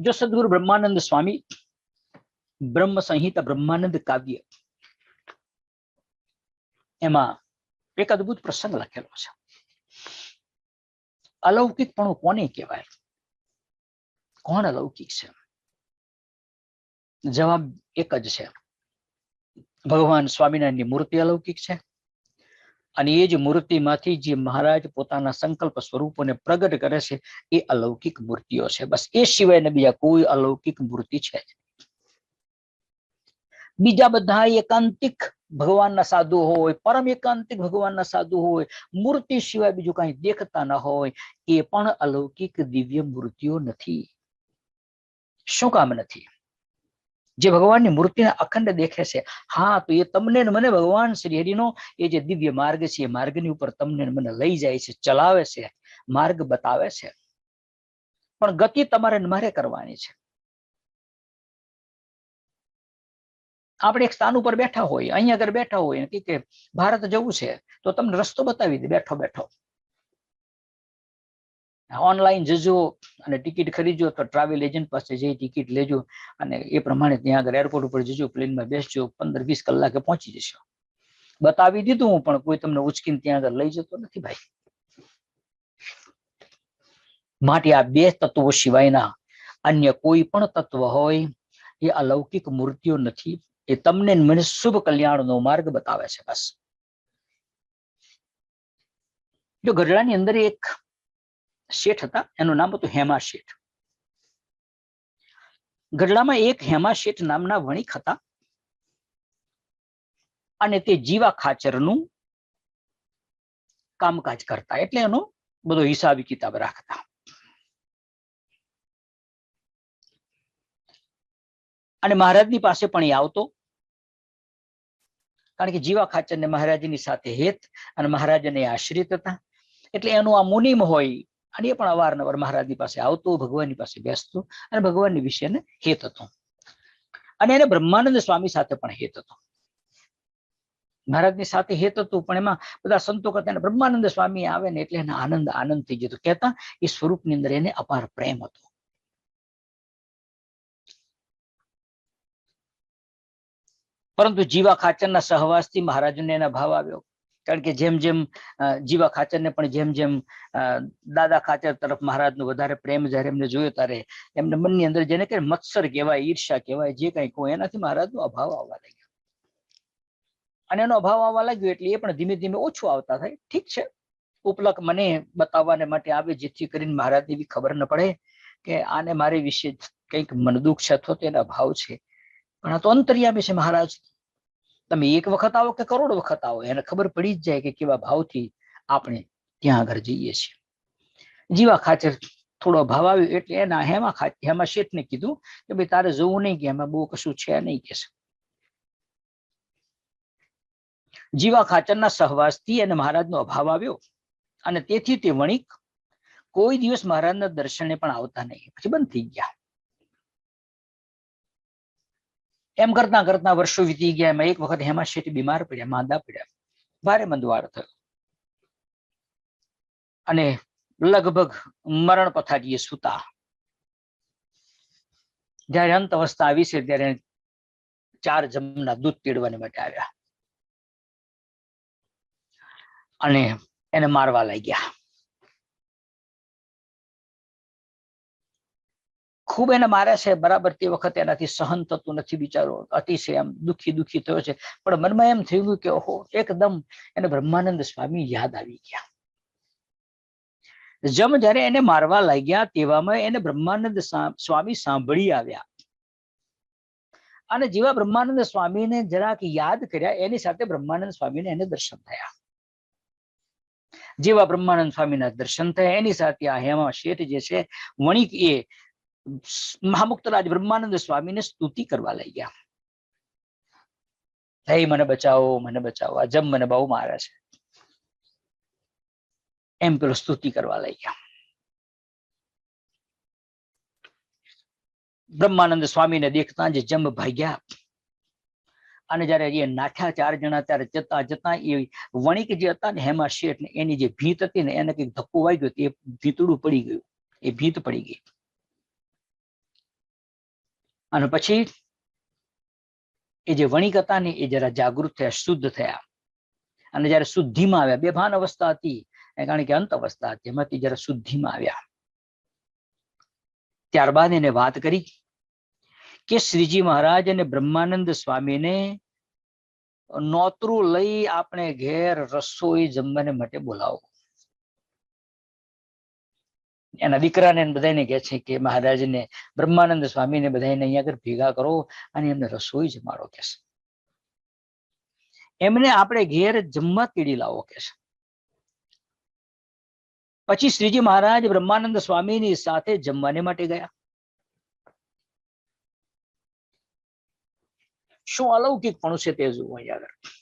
જો સદગુરુ બ્રહ્માનંદ સ્વામી બ્રહ્મ સંહિતા બ્રહ્માનંદ કાવ્ય એમાં એક અદ્ભુત પ્રસંગ લખેલો છે. અલૌકિક પણ કોને કહેવાય? કોણ અલૌકિક છે? જવાબ એક જ છે. ભગવાન સ્વામિનારાયણની મૂર્તિ અલૌકિક છે. અને એ જ મૂર્તિમાંથી જે મહારાજ પોતાના સંકલ્પ સ્વરૂપોને પ્રગટ કરે છે, એ અલૌકિક મૂર્તિઓ છે. બસ એ સિવાયને બીજા કોઈ અલૌકિક મૂર્તિ છે બીજા બધા એકાંતિક ભગવાનના સાધુ હોય, પરમ એકાંતિક ભગવાનના સાધુ હોય, મૂર્તિ સિવાય બીજું કઈ દેખતા ન હોય, એ પણ અલૌકિક દિવ્ય મૂર્તિઓ નથી. શું કામ નથી? જે ભગવાનની મૂર્તિને અખંડ દેખે છે. હા, તો એ તમને મને ભગવાન શ્રી હરિનો એ જે દિવ્ય માર્ગ છે, એ માર્ગની ઉપર તમને મને લઈ જાય છે, ચલાવે છે, માર્ગ બતાવે છે. પણ ગતિ તમારે મારે કરવાની છે. આપણે એક સ્થાન ઉપર બેઠા હોય, અહીંયા આગળ બેઠા હોય કે ભારત જવું છે, તો તમને રસ્તો બતાવી દે, બેઠો બેઠો. ઓનલાઈન જજો અને ટિકિટ ખરીદજો તો ટ્રાવેલ એજન્ટ પાસે જઈ ટિકિટ લેજો અને એ પ્રમાણે ત્યાં આગળ એરપોર્ટ ઉપર જજો પ્લેનમાં બેસજો, પંદર વીસ કલાકે પહોંચી જશો. બતાવી દીધું હું, પણ કોઈ તમને ઉચકીને ત્યાં આગળ લઈ જતો નથી ભાઈ. માટે આ બે તત્વો સિવાયના અન્ય કોઈ પણ તત્વ હોય, એ અલૌકિક મૂર્તિઓ નથી. એ તમને મને શુભ કલ્યાણનો માર્ગ બતાવે છે બસ. જો ગઢડાની અંદર એક શેઠ હતા. એનું નામ હતું હેમા શેઠ. ગઢડામાં એક હેમા શેઠ નામના વણિક હતા. અને તે જીવા ખાચરનું કામકાજ કરતા. એટલે એનો બધો હિસાબી કિતાબ રાખતા. અને મહારાજની પાસે પણ એ આવતો. કારણ કે જીવા ખાચર ને મહારાજની સાથે હેત અને મહારાજને આશ્રિત હતા. એટલે એનું આ મુનિમ હોય અને એ પણ અવારનવાર મહારાજની પાસે આવતો, ભગવાનની પાસે બેસતો અને ભગવાનની વિશેને હેત હતો. અને એને બ્રહ્માનંદ સ્વામી સાથે પણ હેત હતો. મહારાજની સાથે હેત હતું, પણ એમાં બધા સંતો કરતા એને બ્રહ્માનંદ સ્વામી આવે ને એટલે એને આનંદ આનંદ થઈ જતો. કહેતા એ સ્વરૂપની અંદર એને અપાર પ્રેમ હતો. પરંતુ જીવા ખાચરના સહવાસથી મહારાજને એના ભાવ આવ્યો. કારણ કે જેમ જેમ જીવા ખાચરને પણ જેમ જેમ દાદા ખાચર તરફ મહારાજનો વધારે પ્રેમ જ્યારે એમને જોયો ત્યારે એમને મનની અંદર જેને કે મત્સર કહેવાય ઈર્ષા કહેવાય, જે કંઈ કહો, એનાથી મહારાજનો અભાવ આવવા લાગ્યો. અને એનો અભાવ આવવા લાગ્યો એટલે એ પણ ધીમે ધીમે ઓછું આવતા થાય. ઠીક છે. ઉપલક મને બતાવવાને માટે આવે જેથી કરીને મહારાજને એવી ખબર ન પડે કે આને મારી વિશે કંઈક મનદુખ છે અથવા તો એના ભાવ છે. પણ આ તો અંતર્યામી છે મહારાજ. તમે એક વખત આવો કે કરોડ વખત આવો, એને ખબર પડી જ જાય કે કેવા ભાવથી આપણે ત્યાં આગળ જઈએ છીએ. જીવા ખાચર થોડો ભાવ આવ્યો એટલે એના હેમા ખાચર હેમા શેઠને કીધું કે ભાઈ, તારે જવું નહીં કે, એમાં બહુ કશું છે નહીં કે. જીવા ખાચરના સહવાસથી એને મહારાજનો અભાવ આવ્યો અને તેથી તે વણિક કોઈ દિવસ મહારાજના દર્શને પણ આવતા નહીં. પછી બંધ થઈ ગયા. એમ કરતા કરતા વર્ષો વીતી ગયા, એમાં એક વખત હેમા શેઠ બીમાર પડ્યા, માંદા પડ્યા. ભારે મંદવાડ થયો અને લગભગ મરણ પથારીએ સુતા. જયારે અંત અવસ્થા આવી છે, ત્યારે ચાર જમના દૂધ તેડવાને માટે આવ્યા. અને એને મારવા લાગ્યા. ખૂબ એને મારે છે, બરાબર તે વખતે એનાથી સહન થતું નથી બિચારો અતિશય એમ, દુખી દુખી થયો છે. પણ મનમાં એમ થયું કે ઓહો, એકદમ એને બ્રહ્માનંદ સ્વામી યાદ આવી ગયા. જમ જયારે એને મારવા લાગ્યા તેવામાં એને બ્રહ્માનંદ સ્વામી સાંભળી આવ્યા. અને જેવા બ્રહ્માનંદ સ્વામીને જરાક યાદ કર્યા, એની સાથે બ્રહ્માનંદ સ્વામીને એને દર્શન થયા. જેવા બ્રહ્માનંદ સ્વામીના દર્શન થયા, એની સાથે આ હેમા શેઠ જે છે, વણિક એ મહામુક્તરાજ બ્રહ્માનંદ સ્વામીને સ્તુતિ કરવા લાગ્યા હે, મને બચાવો મને બચાવો, આ જમ મને બહુ મારે છે. એમ પેલો સ્તુતિ કરવા લાગ્યા બ્રહ્માનંદ સ્વામીને દેખતા જ જમ ભાગ્યા. અને જયારે એ નાખ્યા ચાર જણા, ત્યારે જતા જતા એ વણિક જે હતા ને હેમા શેઠ ને એની જે ભીત હતી ને એને કંઈક ધક્કો વાગ્યો એ ભીતડું પડી ગયું. એ ભીત પડી ગઈ. અને પછી એ જે વણિક હતા ને એ જરા જાગૃત થયા, શુદ્ધ થયા. અને જયારે શુદ્ધિમાં આવ્યા, બેભાન અવસ્થા હતી કારણ કે અંત અવસ્થા હતી, એમાંથી જરા શુદ્ધિમાં આવ્યા. ત્યારબાદ એને વાત કરી કે શ્રીજી મહારાજ અને બ્રહ્માનંદ સ્વામીને નોતરું લઈ આપણે ઘેર રસોઈ જમવાને માટે બોલાવો. એના દીકરાને બધાને કહે છે કે મહારાજને, બ્રહ્માનંદ સ્વામીને બધાને અહીંયા આગળ ભેગા કરો અને એમને રસોઈ જમાડો કે છે. એમને આપણે ઘેર જમવા તેડી લાવો કે પછી શ્રીજી મહારાજ બ્રહ્માનંદ સ્વામીની સાથે જમવાને માટે ગયા. શું અલૌકિક પણ છે તે જોવું અહીંયા આગળ.